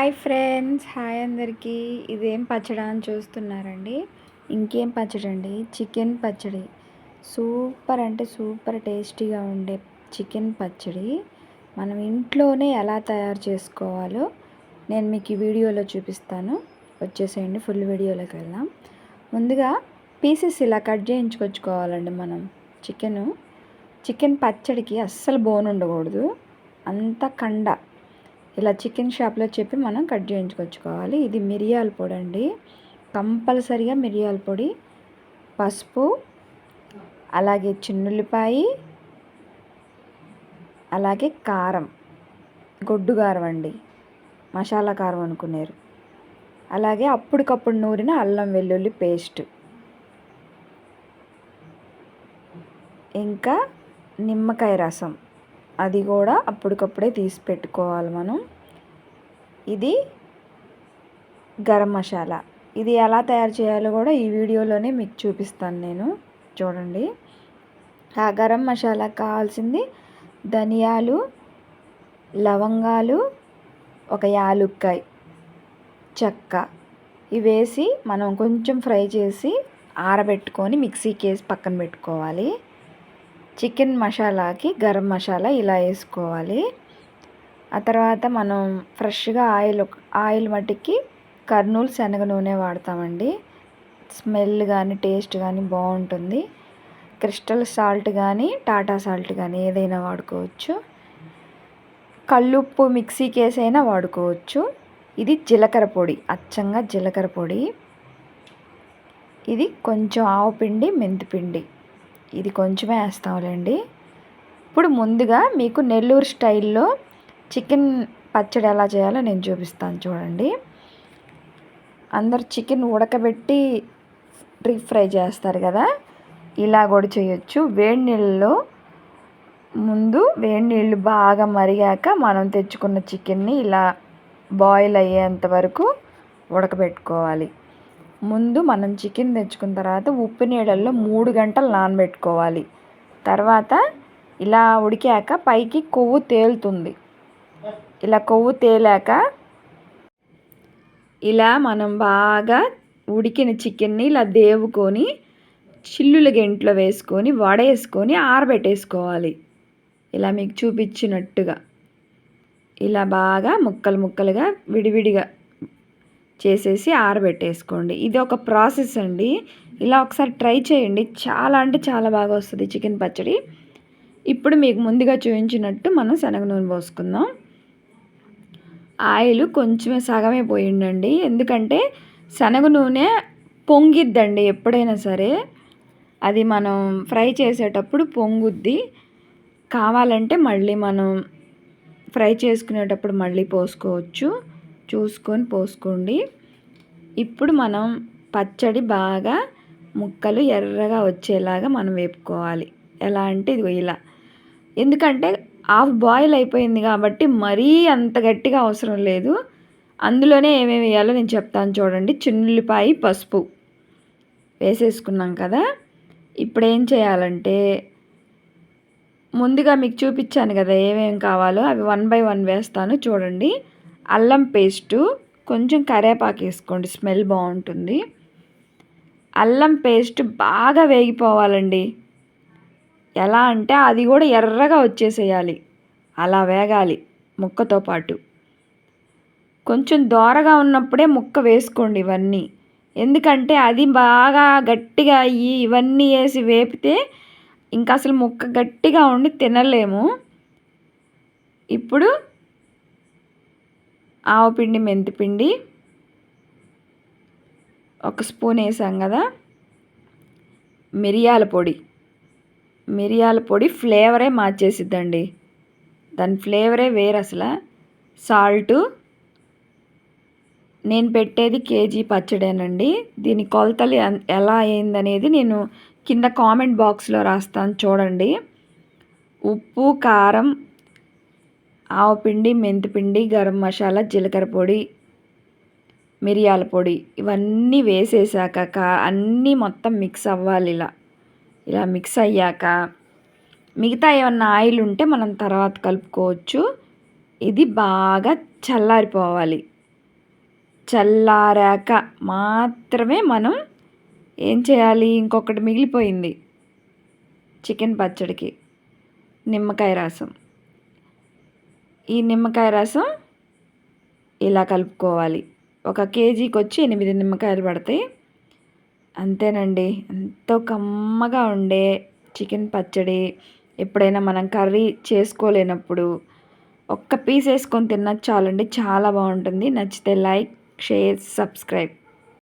Hi friends hi అందరికీ. ఇదేం పచ్చడి అని చూస్తున్నారండి? ఇంకేం పచ్చడి అండి చికెన్ పచ్చడి. సూపర్ అంటే సూపర్ టేస్టీగా ఉండే చికెన్ పచ్చడి. మనం ఇంట్లోనే ఎలా తయారు చేసుకోవాలో నేను మీకు ఈ వీడియోలో చూపిస్తాను. వచ్చేసేయండి ఫుల్ వీడియోలోకి వెళ్దాం. ముందుగా పీసెస్ ఇలా కట్ చేయించుకొచ్చుకోవాలండి మనం. చికెను. చికెన్ పచ్చడికి అస్సలు బోన్ ఉండకూడదు. అంత కండ. ఇలా చికెన్ షాప్లో చెప్పి మనం కట్ చేయించుకొచ్చుకోవాలి. ఇది మిరియాల పొడి అండి. కంపల్సరిగా మిరియాల పొడి పసుపు అలాగే చిన్నుల్లిపాయి అలాగే కారం. గొడ్డు కారం అండి. మసాలా కారం అనుకున్నారు. అలాగే అప్పటికప్పుడు నూరిన అల్లం వెల్లుల్లి పేస్ట్. ఇంకా నిమ్మకాయ రసం. అది కూడా అప్పటికప్పుడే తీసి పెట్టుకోవాలి మనం. ఇది గరం మసాలా. ఇది ఎలా తయారు చేయాలో కూడా ఈ వీడియోలోనే మీకు చూపిస్తాను నేను. చూడండి. ఆ గరం మసాలా కావాల్సింది ధనియాలు లవంగాలు ఒక యాలుక్కాయ చెక్క. ఇవేసి మనం కొంచెం ఫ్రై చేసి ఆరబెట్టుకొని మిక్సీకి వేసి పక్కన పెట్టుకోవాలి. చికెన్ మసాలాకి గరం మసాలా ఇలా వేసుకోవాలి. ఆ తర్వాత మనం ఫ్రెష్గా ఆయిల్ ఆయిల్ మట్టికి కర్నూలు శనగ నూనె వాడతామండి. స్మెల్ కానీ టేస్ట్ కానీ బాగుంటుంది. క్రిస్టల్ సాల్ట్ కానీ టాటా సాల్ట్ కానీ ఏదైనా వాడుకోవచ్చు. కల్లుప్పు మిక్సీ కేసైనా వాడుకోవచ్చు. ఇది జీలకర్ర పొడి అచ్చంగా జీలకర్ర పొడి. ఇది కొంచెం ఆవు పిండి మెంతిపిండి ఇది కొంచెమే వేస్తాంలేండి ఇప్పుడు ముందుగా మీకు నెల్లూరు స్టైల్లో చికెన్ పచ్చడి ఎలా చేయాలో నేను చూపిస్తాను చూడండి. అందరు చికెన్ ఉడకబెట్టి డీప్ ఫ్రై చేస్తారు కదా. ఇలా కూడా చేయొచ్చు. వేడి నీళ్ళలో ముందు వేడి నీళ్ళు బాగా మరిగాక మనం తెచ్చుకున్న చికెన్ని ఇలా బాయిల్ అయ్యేంత వరకు ఉడకబెట్టుకోవాలి. ముందు మనం చికెన్ తెచ్చుకున్న తర్వాత ఉప్పు నీళ్ళల్లో మూడు గంటలు నానబెట్టుకోవాలి. తర్వాత ఇలా ఉడికాక పైకి కొవ్వు తేలుతుంది. ఇలా కొవ్వు తేలాక ఇలా మనం బాగా ఉడికిన చికెన్ని ఇలా దేవుకొని చిల్లుల గెంట్లో వేసుకొని వడేసుకొని ఆరబెట్టేసుకోవాలి. ఇలా మీకు చూపించినట్టుగా. ఇలా బాగా ముక్కలు ముక్కలుగా విడివిడిగా చేసేసి ఆరబెట్టేసుకోండి. ఇది ఒక ప్రాసెస్ అండి. ఇలా ఒకసారి ట్రై చేయండి. చాలా అంటే చాలా బాగా వస్తుంది చికెన్ పచ్చడి. ఇప్పుడు మీకు ముందుగా చూపించినట్టు మనం శనగ నూనె పోసుకుందాం. ఆయిల్ కొంచెమే సగమే పోయిండండి. ఎందుకంటే శనగ నూనె పొంగిద్దండి ఎప్పుడైనా సరే. అది మనం ఫ్రై చేసేటప్పుడు పొంగుద్ది. కావాలంటే మళ్ళీ మనం ఫ్రై చేసుకునేటప్పుడు మళ్ళీ పోసుకోవచ్చు. చూసుకొని పోసుకోండి. ఇప్పుడు మనం పచ్చడి బాగా ముక్కలు ఎర్రగా వచ్చేలాగా మనం వేపుకోవాలి. ఎలా అంటే ఇదిగో ఇలా. ఎందుకంటే హాఫ్ బాయిల్ అయిపోయింది కాబట్టి మరీ అంత గట్టిగా అవసరం లేదు. అందులోనే ఏమేమి వేయాలో నేను చెప్తాను చూడండి. చిన్నుల్లిపాయ పసుపు వేసేసుకున్నాం కదా. ఇప్పుడు ఏం చేయాలంటే ముందుగా మీకు చూపించాను కదా ఏమేమి కావాలో. అవి వన్ బై వన్ వేస్తాను చూడండి. అల్లం పేస్టు కొంచెం కరేపాకు వేసుకోండి స్మెల్ బాగుంటుంది. అల్లం పేస్ట్ బాగా వేగిపోవాలండి. ఎలా అంటే అది కూడా ఎర్రగా వచ్చేసేయాలి. అలా వేగాలి ముక్కతో పాటు. కొంచెం దోరగా ఉన్నప్పుడే ముక్క వేసుకోండి ఇవన్నీ. ఎందుకంటే అది బాగా గట్టిగా అయ్యి ఇవన్నీ వేసి వేపితే ఇంకా అసలు ముక్క గట్టిగా ఉండి తినలేము. ఇప్పుడు ఆవపిండి మెంతిపిండి ఒక స్పూన్ వేసాం కదా. మిరియాల పొడి. మిరియాల పొడి ఫ్లేవరే మార్చేసిద్దండి. దాని ఫ్లేవరే వేరు అసలు సాల్టు. నేను పెట్టేది కేజీ పచ్చడేనండి. దీని కొలతలు ఎలా అయిందనేది నేను కింద కామెంట్ బాక్స్లో రాస్తాను చూడండి. ఉప్పు కారం ఆవపిండి మెంతిపిండి గరం మసాలా జీలకర్ర పొడి మిరియాల పొడి ఇవన్నీ వేసేసాక అన్నీ మొత్తం మిక్స్ అవ్వాలి ఇలా. ఇలా మిక్స్ అయ్యాక మిగతా ఏమన్నా ఆయిల్ ఉంటే మనం తర్వాత కలుపుకోవచ్చు. ఇది బాగా చల్లారిపోవాలి. చల్లారాక మాత్రమే మనం ఏం చేయాలి? ఇంకొకటి మిగిలిపోయింది. చికెన్ పచ్చడికి. నిమ్మకాయ రసం. ఈ నిమ్మకాయ రసం ఇలా కలుపుకోవాలి. ఒక కేజీకి వచ్చి ఎనిమిది నిమ్మకాయలు పడతాయి. అంతేనండి. ఎంతో కమ్మగా ఉండే చికెన్ పచ్చడి. ఎప్పుడైనా మనం కర్రీ చేసుకోలేనప్పుడు ఒక్క పీస్ వేసుకొని తిన్నా చాలండి. చాలా బాగుంటుంది. నచ్చితే లైక్ షేర్ సబ్స్క్రైబ్.